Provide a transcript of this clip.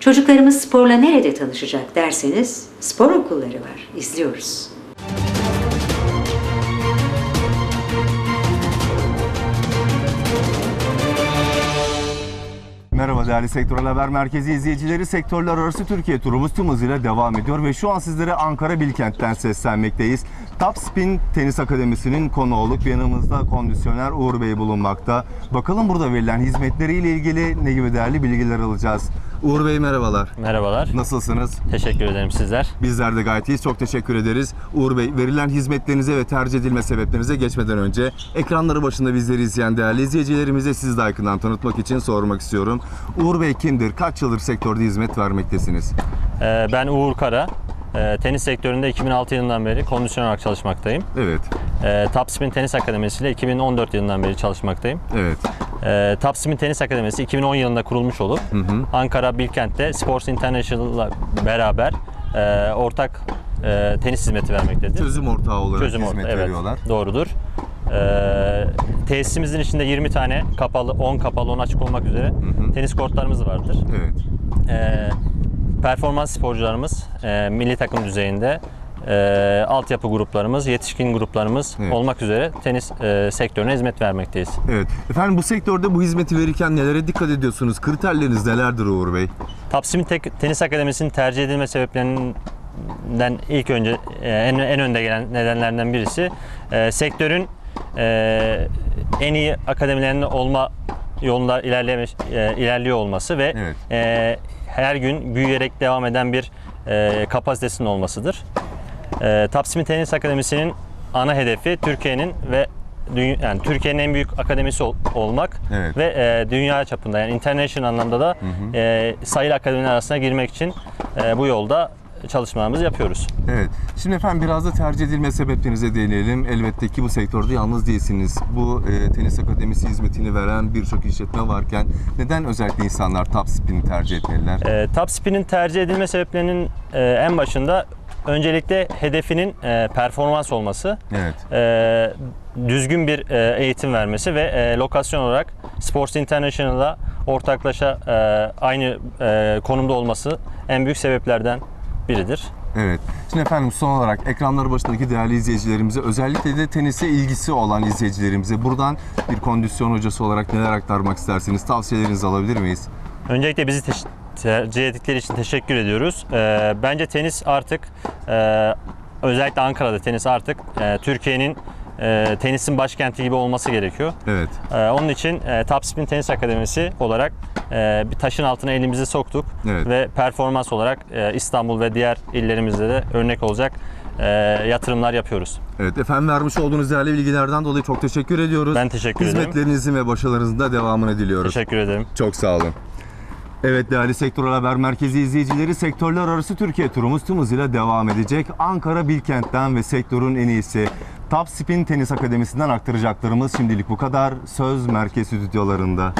Çocuklarımız sporla nerede tanışacak derseniz spor okulları var. İzliyoruz. Merhaba değerli Sektörel Haber Merkezi izleyicileri. Sektörler arası Türkiye turumuz tüm hızıyla devam ediyor ve şu an sizlere Ankara Bilkent'ten seslenmekteyiz. Top Spin Tenis Akademisi'nin konu olup yanımızda kondisyoner Uğur Bey bulunmakta. Bakalım burada verilen hizmetleriyle ilgili ne gibi değerli bilgiler alacağız. Uğur Bey merhabalar. Merhabalar. Nasılsınız? Teşekkür ederim sizler. Bizler de gayet iyiyiz. Çok teşekkür ederiz. Uğur Bey, verilen hizmetlerinize ve tercih edilme sebeplerinize geçmeden önce ekranları başında bizleri izleyen değerli izleyicilerimize siz de yakından tanıtmak için sormak istiyorum. Uğur Bey kimdir? Kaç yıldır sektörde hizmet vermektesiniz? Ee, ben Uğur Kara. Ee, tenis sektöründe 2006 yılından beri kondisyoner olarak çalışmaktayım. Evet, Ee, Top Spin Tenis Akademisi ile 2014 yılından beri çalışmaktayım. evet. Ee, Top Spin Tenis Akademisi 2010 yılında kurulmuş olup Ankara Bilkent'te Sports International'la beraber e, ortak e, tenis hizmeti vermektedir. Çözüm ortağı olarak Çözüm hizmet orta- evet, veriyorlar. Doğrudur. Ee, tesisimizin içinde 20 tane kapalı, 10 kapalı, 10 açık olmak üzere tenis kortlarımız vardır. Evet. Ee, performans sporcularımız e, milli takım düzeyinde e, altyapı gruplarımız, yetişkin gruplarımız Evet. olmak üzere tenis e, sektörüne hizmet vermekteyiz. Evet. Efendim bu sektörde bu hizmeti verirken nelere dikkat ediyorsunuz? Kriterleriniz nelerdir Uğur Bey? Tapsim Tek- Tenis Akademisi'nin tercih edilme sebeplerinden ilk önce e, en, en önde gelen nedenlerden birisi e, sektörün e, en iyi akademilerinde olma yolunda ilerleme, e, ilerliyor olması ve Evet. e, her gün büyüyerek devam eden bir e, kapasitesinin olmasıdır. E, Tapsim Tenis Akademisi'nin ana hedefi Türkiye'nin ve dünya, yani Türkiye'nin en büyük akademisi ol- olmak Evet. ve e, dünya çapında yani international anlamda da e, sayılı akademiler arasına girmek için e, bu yolda çalışmalarımızı yapıyoruz. Evet. Şimdi efendim biraz da tercih edilme sebeplerinize değinelim. Elbette ki bu sektörde yalnız değilsiniz. Bu e, tenis akademisi hizmetini veren birçok işletme varken neden özellikle insanlar top spin'i tercih etmeliler? E, Top Spin'in tercih edilme sebeplerinin e, en başında öncelikle hedefinin e, performans olması. Evet. e, düzgün bir e, eğitim vermesi ve e, lokasyon olarak Sports International'la ortaklaşa e, aynı e, konumda olması en büyük sebeplerden biridir. Evet. Şimdi efendim son olarak ekranları başındaki değerli izleyicilerimize özellikle de tenise ilgisi olan izleyicilerimize buradan bir kondisyon hocası olarak neler aktarmak isterseniz tavsiyelerinizi alabilir miyiz? Öncelikle bizi teş- tercih ettikleri için teşekkür ediyoruz. E, bence tenis artık e, özellikle Ankara'da tenis artık e, Türkiye'nin e, tenisin başkenti gibi olması gerekiyor. Evet. Ee, onun için e, Top Spin Tenis Akademisi olarak e, bir taşın altına elimizi soktuk Evet. ve performans olarak e, İstanbul ve diğer illerimizde de örnek olacak e, yatırımlar yapıyoruz. Evet efendim vermiş olduğunuz değerli bilgilerden dolayı çok teşekkür ediyoruz. Ben teşekkür ederim. Hizmetlerinizin ve başarılarınızın da devamını diliyoruz. Teşekkür ederim. Çok sağ olun. Evet değerli Sektörel Haber Merkezi izleyicileri sektörler arası Türkiye turumuz tüm hızıyla devam edecek. Ankara Bilkent'ten ve sektörün en iyisi Top Spin Tenis Akademisi'nden aktaracaklarımız şimdilik bu kadar. Söz merkez stüdyolarında.